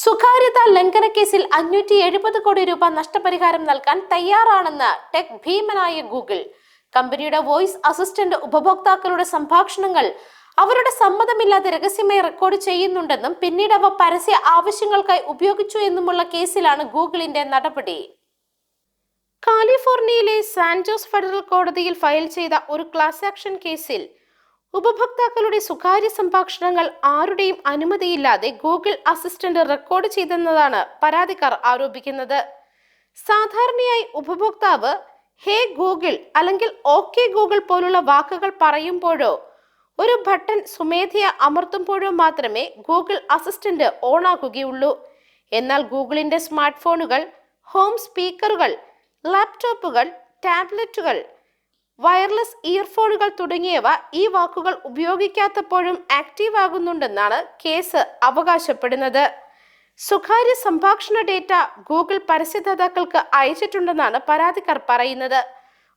സ്വകാര്യത ലംഘന കേസിൽ അഞ്ഞൂറ്റി എഴുപത് കോടി രൂപ നഷ്ടപരിഹാരം നൽകാൻ തയ്യാറാണെന്ന് ടെക് ഭീമനായ ഗൂഗിൾ. കമ്പനിയുടെ വോയിസ് അസിസ്റ്റന്റ് ഉപഭോക്താക്കളുടെ സംഭാഷണങ്ങൾ അവരുടെ സമ്മതമില്ലാതെ രഹസ്യമായി റെക്കോർഡ് ചെയ്യുന്നുണ്ടെന്നും പിന്നീട് അവ പരസ്യ ആവശ്യങ്ങൾക്കായി ഉപയോഗിച്ചു എന്നുമുള്ള കേസിലാണ് ഗൂഗിളിന്റെ നടപടി. കാലിഫോർണിയയിലെ സാൻജോസ് ഫെഡറൽ കോടതിയിൽ ഫയൽ ചെയ്ത ഒരു ക്ലാസ് ആക്ഷൻ കേസിൽ ഉപഭോക്താക്കളുടെ സ്വകാര്യ സംഭാഷണങ്ങൾ ആരുടെയും അനുമതിയില്ലാതെ ഗൂഗിൾ അസിസ്റ്റന്റ് റെക്കോർഡ് ചെയ്തെന്നതാണ് പരാതിക്കാർ ആരോപിക്കുന്നത്. സാധാരണയായി ഉപഭോക്താവ് ഹേ ഗൂഗിൾ അല്ലെങ്കിൽ ഓക്കെ ഗൂഗിൾ പോലുള്ള വാക്കുകൾ പറയുമ്പോഴോ ഒരു ബട്ടൺ സ്വമേധയ അമർത്തുമ്പോഴോ മാത്രമേ ഗൂഗിൾ അസിസ്റ്റന്റ് ഓണാക്കുകയുള്ളൂ. എന്നാൽ ഗൂഗിളിന്റെ സ്മാർട്ട് ഫോണുകൾ ഹോം സ്പീക്കറുകൾ ലാപ്ടോപ്പുകൾ ടാബ്ലറ്റുകൾ വയർലെസ് ഇയർഫോണുകൾ തുടങ്ങിയവ ഈ വാക്കുകൾ ഉപയോഗിക്കാത്തപ്പോഴും ആക്റ്റീവ് ആകുന്നുണ്ടെന്നാണ് കേസ് അവകാശപ്പെടുന്നത്. സ്വകാര്യ സംഭാഷണ ഡേറ്റ ഗൂഗിൾ പരസ്യദാതാക്കൾക്ക് അയച്ചിട്ടുണ്ടെന്നാണ് പരാതിക്കാർ പറയുന്നത്.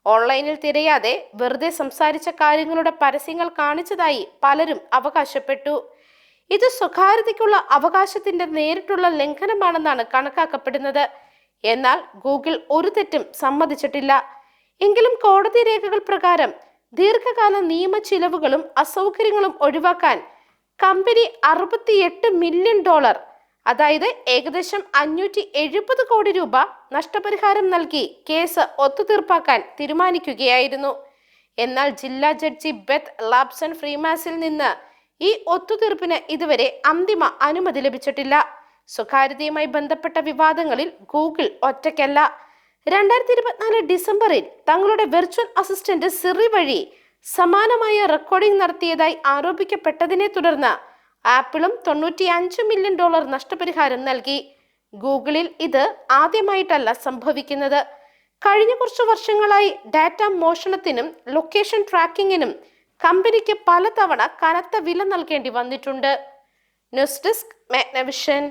ഓൺലൈനിൽ തിരയാതെ വെറുതെ സംസാരിച്ച കാര്യങ്ങളുടെ പരസ്യങ്ങൾ കാണിച്ചതായി പലരും അവകാശപ്പെട്ടു. ഇത് സ്വകാര്യതയ്ക്കുള്ള അവകാശത്തിന്റെ നേരിട്ടുള്ള ലംഘനമാണെന്നാണ് കണക്കാക്കപ്പെടുന്നത്. എന്നാൽ ഗൂഗിൾ ഒരു തെറ്റും സമ്മതിച്ചിട്ടില്ല. എങ്കിലും കോടതി രേഖകൾ പ്രകാരം ദീർഘകാല നിയമ ചിലവുകളും അസൗകര്യങ്ങളും ഒഴിവാക്കാൻ കമ്പനി അറുപത്തിയെട്ട് മില്യൺ ഡോളർ അതായത് ഏകദേശം അഞ്ഞൂറ്റി എഴുപത് കോടി രൂപ നഷ്ടപരിഹാരം നൽകി കേസ് ഒത്തുതീർപ്പാക്കാൻ തീരുമാനിക്കുകയായിരുന്നു. എന്നാൽ ജില്ലാ ജഡ്ജി ബെത്ത് ലാബ്സൺ ഫ്രീമാസിൽ നിന്ന് ഈ ഒത്തുതീർപ്പിന് ഇതുവരെ അന്തിമ അനുമതി ലഭിച്ചിട്ടില്ല. സ്വകാര്യതയുമായി ബന്ധപ്പെട്ട വിവാദങ്ങളിൽ ഗൂഗിൾ ഒറ്റയ്ക്കല്ല. രണ്ടായിരത്തി ഇരുപത്തിനാല് ഡിസംബറിൽ തങ്ങളുടെ വെർച്വൽ അസിസ്റ്റന്റ് സിറി വഴി സമാനമായ റെക്കോർഡിംഗ് നടത്തിയതായി ആരോപിക്കപ്പെട്ടതിനെ തുടർന്ന് ആപ്പിളും തൊണ്ണൂറ്റി അഞ്ച് മില്യൺ ഡോളർ നഷ്ടപരിഹാരം നൽകി. ഗൂഗിളിൽ ഇത് ആദ്യമായിട്ടല്ല സംഭവിക്കുന്നത്. കഴിഞ്ഞ കുറച്ച് വർഷങ്ങളായി ഡാറ്റ മോഷണത്തിനും ലൊക്കേഷൻ ട്രാക്കിങ്ങിനും കമ്പനിക്ക് പലതവണ കനത്ത വില നൽകേണ്ടി വന്നിട്ടുണ്ട്. News desk Magnavision.